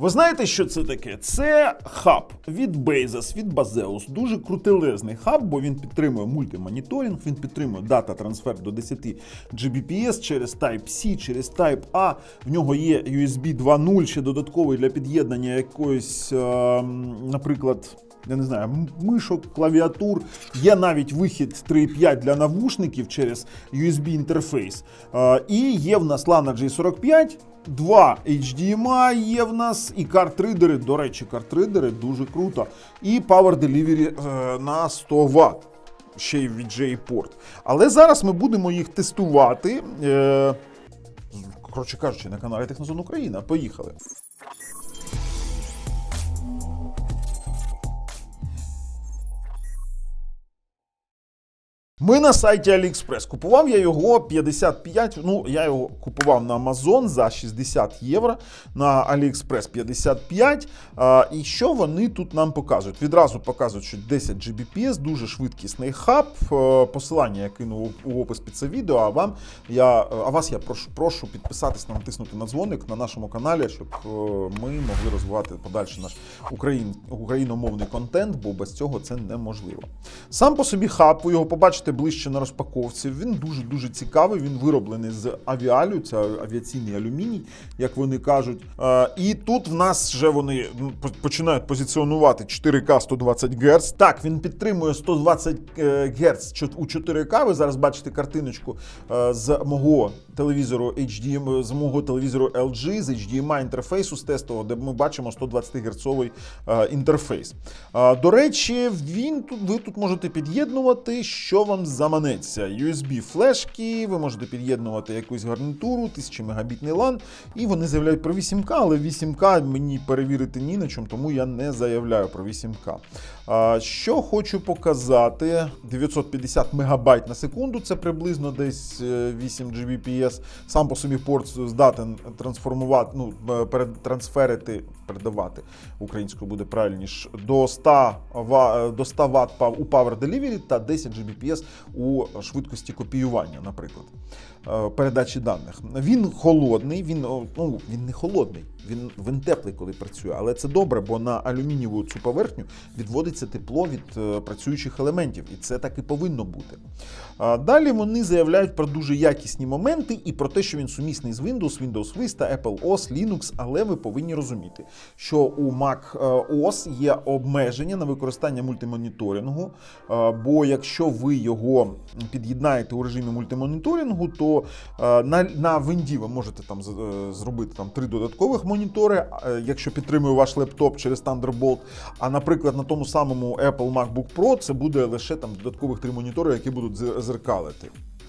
Ви знаєте, що це таке? Це хаб від Bezos, від Bazeus. Дуже крутелезний хаб, бо він підтримує мультимоніторинг, він підтримує дата трансфер до 10 Gbps через Type-C, через Type-A. В нього є USB 2.0, ще додатковий для під'єднання якоїсь, е, наприклад. Я не знаю, мишок, клавіатур. Є навіть вихід 3.5 для навушників через USB інтерфейс. Е, і є в нас LAN J45, два HDMI є в нас, і картридери. До речі, картридери дуже круто. І Power Delivery е, на 100 Вт. Ще й VJ порт. Але зараз ми будемо їх тестувати. Е, коротше кажучи, на каналі Технозон Україна. Поїхали. Ми на сайті AliExpress. Купував я його 55. Ну, я його купував на Amazon за 60 євро, на AliExpress 55. А, і що вони тут нам показують? Відразу показують, що 10 Gbps, дуже швидкісний хаб. Е, Посилання я кину у опис під це відео. А вам я а вас я прошу, прошу підписатись, натиснути на дзвоник на нашому каналі, щоб е, ми могли розвивати подальше наш україн, україномовний контент, бо без цього це неможливо. Сам по собі хаб, ви його побачите ближче на розпаковці. Він дуже дуже цікавий. Він вироблений з авіалю, це авіаційний алюміній, як вони кажуть. І тут в нас вже вони ну, починають позиціонувати 4К 120 Гц. Так, він підтримує 120 е, Гц у 4К. Ви зараз бачите картиночку е, з мого телевізору HDMI, з мого телевізору LG, з HDMI інтерфейсу з тестового, де ми бачимо 120 герцовий е, інтерфейс. До речі, він тут ви тут можете під'єднувати, що вам заманеться. USB флешки, ви можете під'єднувати якусь гарнітуру, 1000 мегабітний LAN, і вони заявляють про 8К, але 8К мені перевірити ні на чому, тому я не заявляю про 8К. А, Що хочу показати: 950 мегабайт на секунду, це приблизно десь е, 8 Gbps. Сам по собі порт здатен трансформувати, ну, е, перетрансферити, передавати українською буде правильніше, до 100, ва- е, до 100 Вт у Power Delivery та 10 Gbps у швидкості копіювання, наприклад, е, передачі даних. Він холодний, він, ну, він не холодний, він, він теплий, коли працює, але це добре, бо на алюмінієву цю поверхню відводиться тепло від е, працюючих елементів, і це так і повинно бути. Далі вони заявляють про дуже якісні моменти і про те, що він сумісний з Windows, Windows Vista, Apple OS, Linux, але ви повинні розуміти, що у Mac е, OS є обмеження на використання мультимоніторингу. Бо якщо ви його під'єднаєте у режимі мультимоніторингу, то е, на, на Винді ви можете там е, зробити там три додаткових монітори, е, якщо підтримує ваш лептоп через Thunderbolt. А наприклад, на тому самому Apple MacBook Pro це буде лише там додаткових три монітори, які будуть зер- зеркалити.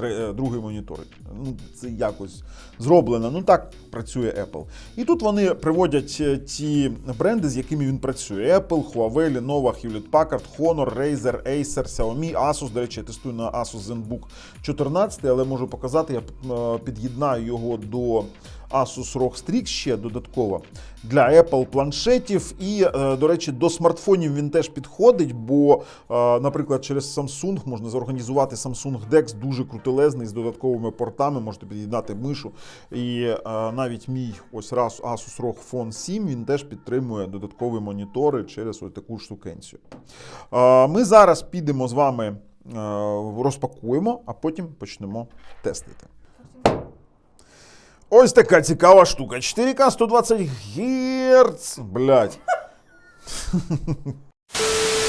Е, Другий монітор. Ну, це якось зроблено. Ну так працює Apple. І тут вони приводять е, ті бренди, з якими він працює: Apple, Huawei, Lenovo, Hewlett Packard, Honor, Razer, Acer, Xiaomi, Asus. До речі, я тестую на Asus ZenBook 14, але можу показати, я е, під'єднаю його до Asus ROG Strix ще додатково для Apple планшетів. І, е, до речі, до смартфонів він теж підходить, бо, е, наприклад, через Samsung можна зорганізувати Samsung DeX дуже крутелезний з додатковими портами, можете під'єднати мишу. І е, навіть мій ось раз Asus ROG Phone 7 він теж підтримує додаткові монітори через ось таку штукенцію. Ми зараз підемо з вами розпакуємо, а потім почнемо тестити. Ось така цікава штука. 4К 120 Гц. Блять.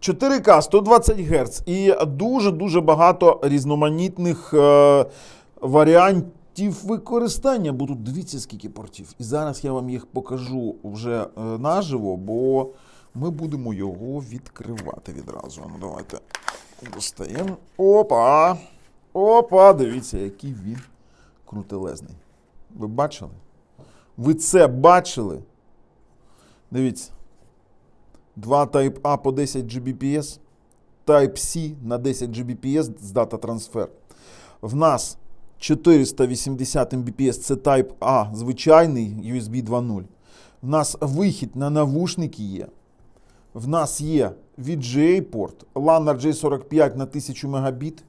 4К 120 Гц. І дуже-дуже багато різноманітних е, варіантів використання. Бо тут дивіться, скільки портів. І зараз я вам їх покажу вже е, наживо, бо ми будемо його відкривати відразу. Ну, давайте достаємо. Опа! Опа! Дивіться, який він крутелезний. Ви бачили? Ви це бачили? Дивіться. Два Type A по 10 Gbps, Type C на 10 Gbps з дата трансфер. В нас 480 Mbps це Type A звичайний USB 2.0. В нас вихід на навушники є. В нас є VGA порт, LAN RJ45 на 1000 Мбіт.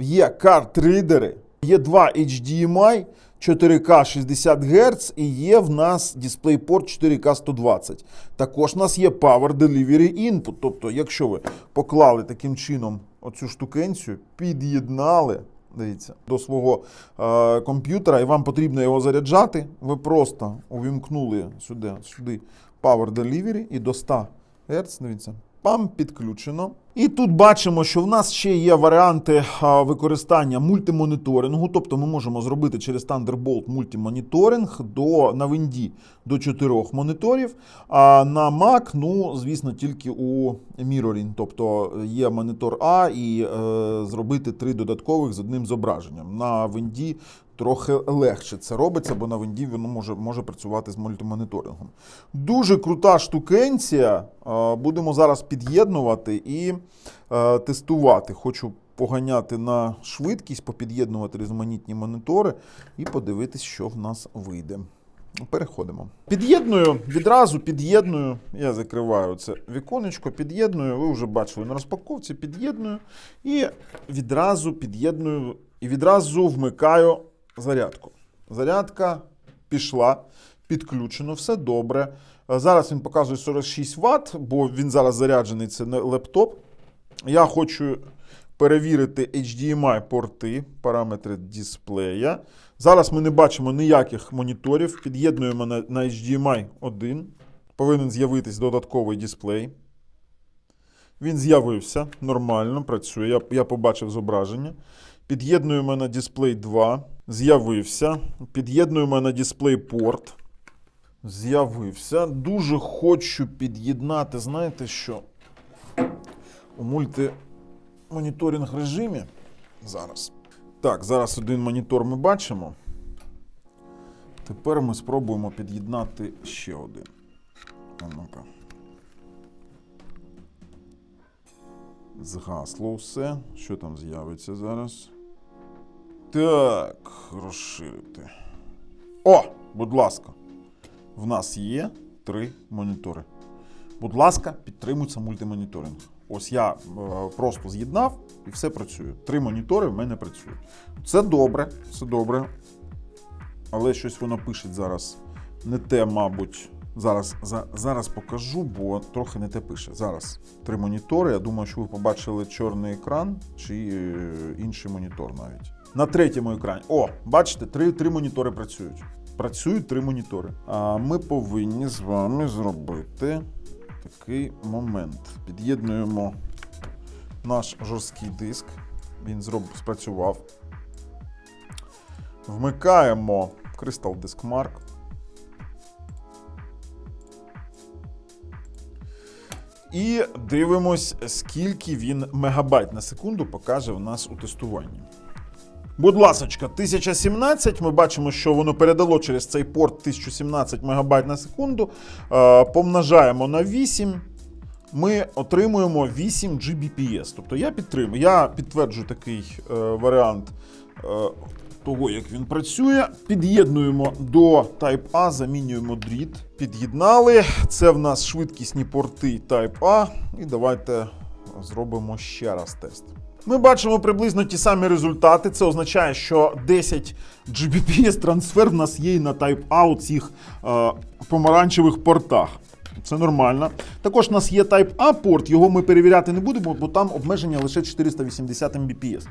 Є картридери. Є два HDMI 4К 60 Гц і є в нас DisplayPort 4K 120. Також у нас є Power Delivery Input. Тобто, якщо ви поклали таким чином оцю штукенцію, під'єднали. Дивіться, до свого е, комп'ютера, і вам потрібно його заряджати. Ви просто увімкнули сюди, сюди Power Delivery і до 100 Гц. Дивіться, пам, підключено. І тут бачимо, що в нас ще є варіанти використання мультимоніторингу, тобто ми можемо зробити через Thunderbolt мультимоніторинг до, на Винді до 4 моніторів. А на Mac, ну, звісно, тільки у Mirroring, тобто є монітор А і е, зробити три додаткових з одним зображенням. На Винді трохи легше це робиться, бо на Винді воно може, може працювати з мультимоніторингом. Дуже крута штукенція. Е, Будемо зараз під'єднувати і е, тестувати. Хочу поганяти на швидкість, попід'єднувати різноманітні монітори і подивитись, що в нас вийде. Переходимо. Під'єдную, відразу під'єдную. Я закриваю це віконечко, під'єдную. Ви вже бачили на розпаковці, під'єдную. І відразу під'єдную і відразу вмикаю зарядку. Зарядка пішла, підключено, все добре. Е, Зараз він показує 46 Вт, бо він зараз заряджений, це не лептоп. Я хочу перевірити HDMI порти, параметри дисплея. Зараз ми не бачимо ніяких моніторів. Під'єднуємо на HDMI 1. Повинен з'явитись додатковий дисплей. Він з'явився нормально, працює. Я, я побачив зображення. Під'єднуємо на дисплей 2. З'явився. Під'єднуємо на порт. З'явився. Дуже хочу під'єднати, знаєте що? У мультимоніторинг режимі. Зараз. Так, зараз один монітор ми бачимо. Тепер ми спробуємо під'єднати ще один. Ну-ка. Згасло все. Що там з'явиться зараз? Так, розширити. О, будь ласка. В нас є три монітори. Будь ласка, підтримується мультимоніторинг. Ось я е, просто з'єднав і все працює. Три монітори в мене працюють. Це добре, це добре. Але щось воно пише зараз не те, мабуть. Зараз, за, зараз покажу, бо трохи не те пише. Зараз три монітори. Я думаю, що ви побачили чорний екран чи е, інший монітор навіть. На третьому екрані. О, бачите, три, три монітори працюють. Працюють три монітори. А ми повинні з вами зробити такий момент. Під'єднуємо наш жорсткий диск. Він зроб... спрацював. Вмикаємо Crystal Disk Mark. І дивимось, скільки він мегабайт на секунду покаже в нас у тестуванні. Будь ласочка, 1017. Ми бачимо, що воно передало через цей порт 1017 МБ на секунду. Е, помножаємо на 8. Ми отримуємо 8 Gbps. Тобто я підтримую. Я підтверджую такий е, варіант е, того, як він працює. Під'єднуємо до Type-A, замінюємо дріт. Під'єднали. Це в нас швидкісні порти Type-A. І давайте зробимо ще раз тест. Ми бачимо приблизно ті самі результати. Це означає, що 10 Gbps трансфер в нас є і на Type-A у цих е, помаранчевих портах. Це нормально. Також у нас є Type-A порт, його ми перевіряти не будемо, бо там обмеження лише 480 Mbps.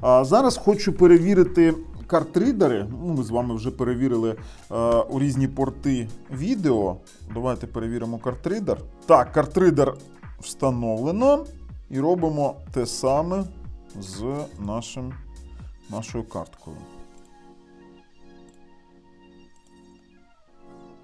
А зараз хочу перевірити картридери. Ну, ми з вами вже перевірили е, у різні порти відео. Давайте перевіримо картридер. Так, картридер встановлено. І робимо те саме з нашим, нашою карткою.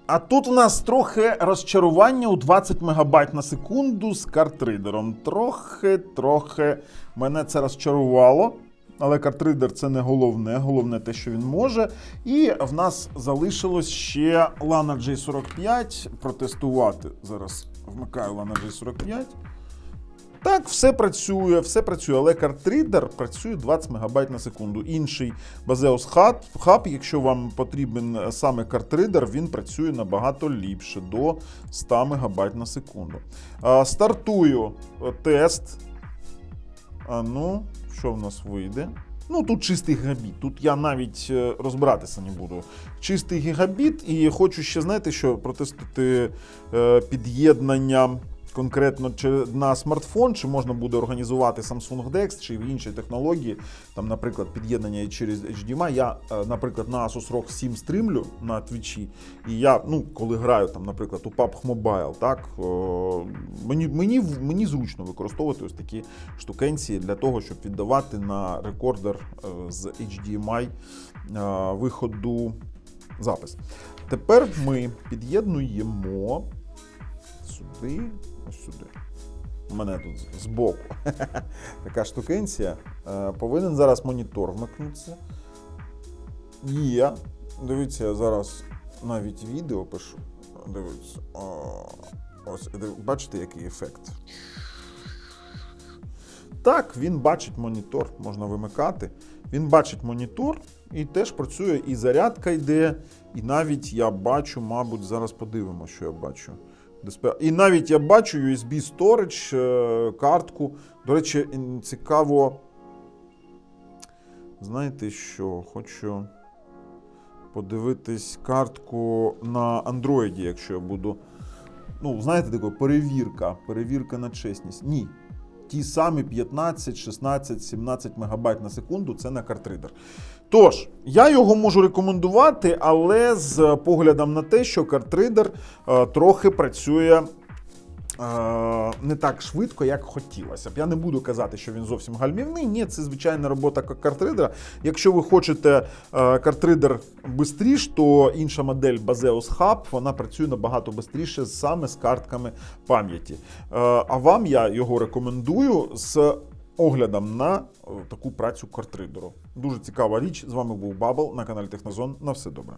А тут у нас трохи розчарування у 20 МБ на секунду з картридером. Трохи, трохи мене це розчарувало. Але картридер це не головне, головне те, що він може. І в нас залишилось ще Lana J45 протестувати. Зараз вмикаю Lana J45. Так, все працює, все працює, але картридер працює 20 МБ на секунду. Інший Hub, Hub, якщо вам потрібен саме картридер, він працює набагато ліпше до 100 МБ на секунду. Стартую е, тест. А ну, що в нас вийде? Ну, тут чистий гігабіт. Тут я навіть е, розбиратися не буду. Чистий гігабіт, і хочу ще знаєте, що протестити е, під'єднання конкретно на смартфон, чи можна буде організувати Samsung DeX, чи в інші технології, там, наприклад, під'єднання через HDMI. Я, е, наприклад, на Asus ROG 7 стрімлю на Твічі, і я, ну, коли граю, там, наприклад, у PUBG Mobile, так, е, мені, мені, мені зручно використовувати ось такі штукенції для того, щоб віддавати на рекордер е, з HDMI виходу запис. Тепер ми під'єднуємо сюди, ось сюди. У мене тут збоку така штукенція. Е, Повинен зараз монітор вмикнутися. Є. Дивіться, я зараз навіть відео пишу. Дивіться. Ось, бачите, який ефект? Так, він бачить монітор, можна вимикати. Він бачить монітор і теж працює, і зарядка йде, і навіть я бачу, мабуть, зараз подивимося, що я бачу. І навіть я бачу USB storage, е, картку. До речі, цікаво. Знаєте що? Хочу подивитись картку на Android, якщо я буду. Ну, знаєте, таке перевірка. Перевірка на чесність. Ні. Ті самі 15, 16, 17 мегабайт на секунду це на картридер. Тож, я його можу рекомендувати, але з поглядом на те, що картридер е, трохи працює. Е, Не так швидко, як хотілося б. Я не буду казати, що він зовсім гальмівний. Ні, це звичайна робота картридера. Якщо ви хочете е, картридер швидше, то інша модель Baseus Hub вона працює набагато швидше саме з картками пам'яті. Е, А вам я його рекомендую з оглядом на таку працю картридеру. Дуже цікава річ. З вами був Бабл на каналі Технозон. На все добре.